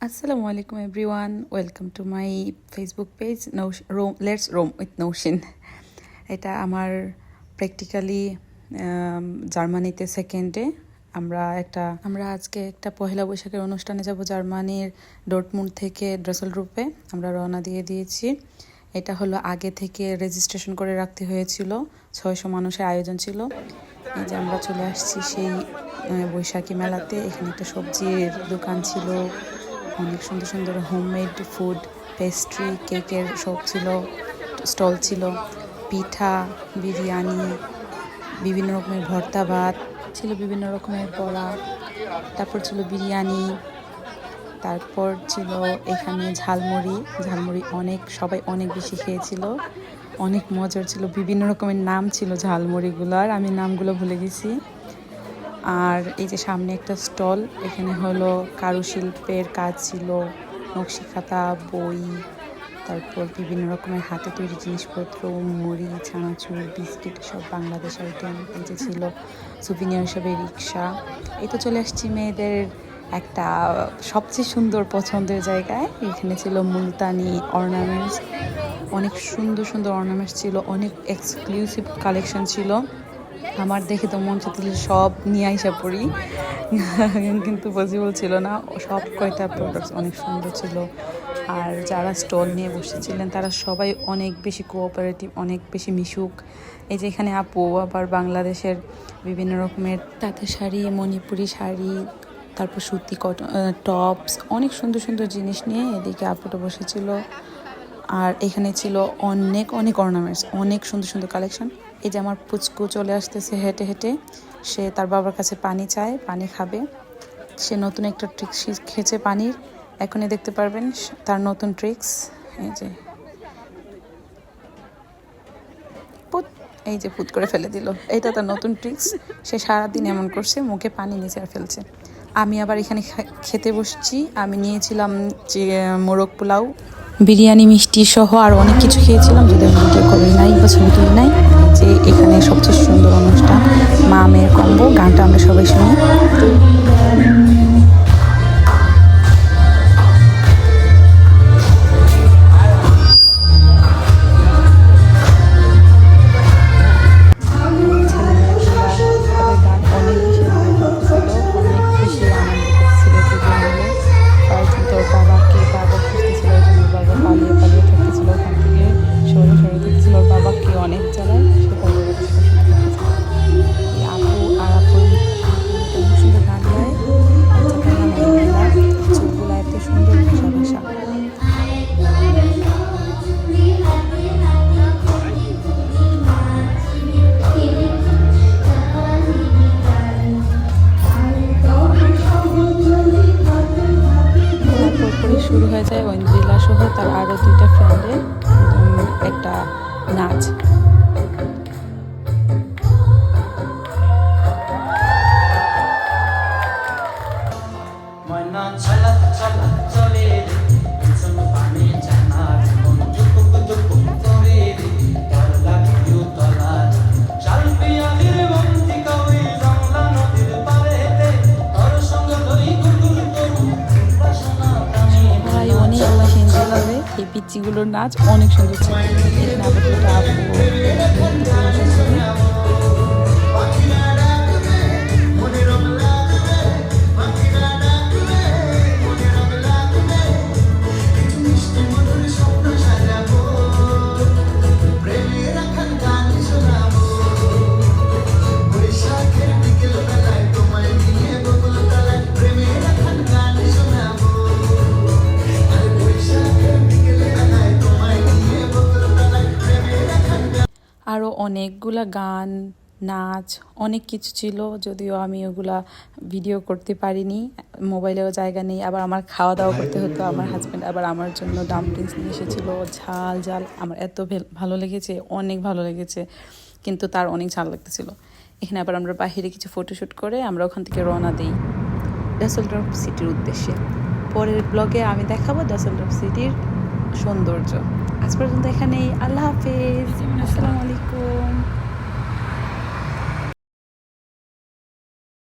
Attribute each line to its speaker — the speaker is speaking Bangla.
Speaker 1: আসসালামু আলাইকুম everyone welcome to my Facebook page roam let's roam with Naushin এটা আমার প্র্যাকটিক্যালি জার্মানিতে সেকেন্ডে আমরা একটা, আমরা আজকে একটা পহেলা বৈশাখের অনুষ্ঠানে যাব জার্মানির ডোটমুন্ড থেকে ড্রেসেল রূপে আমরা রওনা দিয়ে দিয়েছি। এটা হলো আগে থেকে রেজিস্ট্রেশন করে রাখতে হয়েছিল। ছয়শো মানুষের আয়োজন ছিল। এই যে আমরা চলে আসছি সেই বৈশাখী মেলাতে। এখানে একটা সবজির দোকান ছিল। অনেক সুন্দর সুন্দর হোমমেড ফুড পেস্ট্রি কেকের সব ছিল স্টল ছিল, পিঠা, বিরিয়ানি, বিভিন্ন রকমের ভর্তা ভাত, ছিল বিভিন্ন রকমের বড়া, তারপর ছিল বিরিয়ানি, তারপর ছিল এখানে ঝালমুড়ি ঝালমুড়ি অনেক, সবাই অনেক বেশি খেয়েছিল, অনেক মজার ছিল, বিভিন্ন রকমের নাম ছিল ঝালমুড়িগুলোর, আমি নামগুলো ভুলে গেছি। আর এই যে সামনে একটা স্টল, এখানে হলো কারুশিল্পের কাজ ছিল, নকশি খাতা, বই, তারপর বিভিন্ন রকমের হাতে তৈরি জিনিসপত্র মুড়ি ছানাচুর, বিস্কিট, সব বাংলাদেশ আইটেম এই যে ছিল সুপিনিয়র হিসাবে রিক্সা এই তো চলে আসছি মেয়েদের একটা সবচেয়ে সুন্দর পছন্দের জায়গায়। এখানে ছিল মুলতানি অর্নামেন্টস অনেক সুন্দর সুন্দর অর্নামেন্টস ছিল, অনেক এক্সক্লুসিভ কালেকশন ছিল। আমার দেখে তো মন চাচ্ছিল সব নিয়ে আইসা পড়ি। কিন্তু পসিবল ছিল না। সব কয়টা প্রোডাক্টস অনেক সুন্দর ছিল। আর যারা স্টল নিয়ে বসেছিলেন, তারা সবাই অনেক বেশি কোঅপারেটিভ অনেক বেশি মিশুক। এই যে এখানে আপু, আবার বাংলাদেশের বিভিন্ন রকমের তাঁতের শাড়ি, মণিপুরি শাড়ি, তারপর সুতি কটন টপস অনেক সুন্দর সুন্দর জিনিস নিয়ে এদিকে আপুটা বসেছিল। আর এখানে ছিল অনেক অনেক অর্নামেন্টস অনেক সুন্দর সুন্দর কালেকশন এই যে আমার পুচকু চলে আসতেছে হেঁটে হেঁটে। সে তার বাবার কাছে পানি চায়, পানি খাবে। সে নতুন একটা ট্রিক্স শিখেছে পানির। এখনই দেখতে পারবেন তার নতুন ট্রিক্স এই যে। পুত এই যে পুত করে ফেলে দিল। এটা তার নতুন ট্রিক্স সে সারাদিন এমন করছে, মুখে পানি নিচে আর ফেলছে। আমি আবার এখানে খেতে বসছি। আমি নিয়েছিলাম যে, মোরগ পোলাও। বিরিয়ানি, মিষ্টি সহ আর অনেক কিছু খেয়েছিলাম যদি আমি ভিডিও করি নাই বা ছবি তুলি নাই, যে এখানে সবচেয়ে সুন্দর অনুষ্ঠান মা মেয়ের কম্বো, গানটা আমরা সবাই শুনি। হয়ে যায় ঐন্দ্রিলা সহ তার আরও দুইটা ফ্রেন্ডের একটা নাচ। পিচ্চিগুলোর নাচ অনেক সুন্দর ছিল। আরও অনেকগুলা গান, নাচ, অনেক কিছু ছিল, যদিও আমি ওগুলা ভিডিও করতে পারিনি, মোবাইলেও জায়গা নেই, আবার আমার খাওয়া দাওয়া করতে হতো, আমার হাজব্যান্ড আবার আমার জন্য ডাম্পলিংস নিয়ে এসেছিল, ঝাল ঝাল, আমার এত ভালো লেগেছে, অনেক ভালো লেগেছে, কিন্তু তার অনেক ঝাল লাগতেছিল। এখানে আবার আমরা বাইরে কিছু ফটোশ্যুট করে আমরা ওখান থেকে রওনা দিই ডাসেলডর্ফ সিটির উদ্দেশ্যে। পরের ব্লগে আমি দেখাবো ডাসেলডর্ফ সিটির সৌন্দর্য। আজ পর্যন্ত এখানেই। আল্লাহ হাফেজ। আসসালামু আলাইকুম।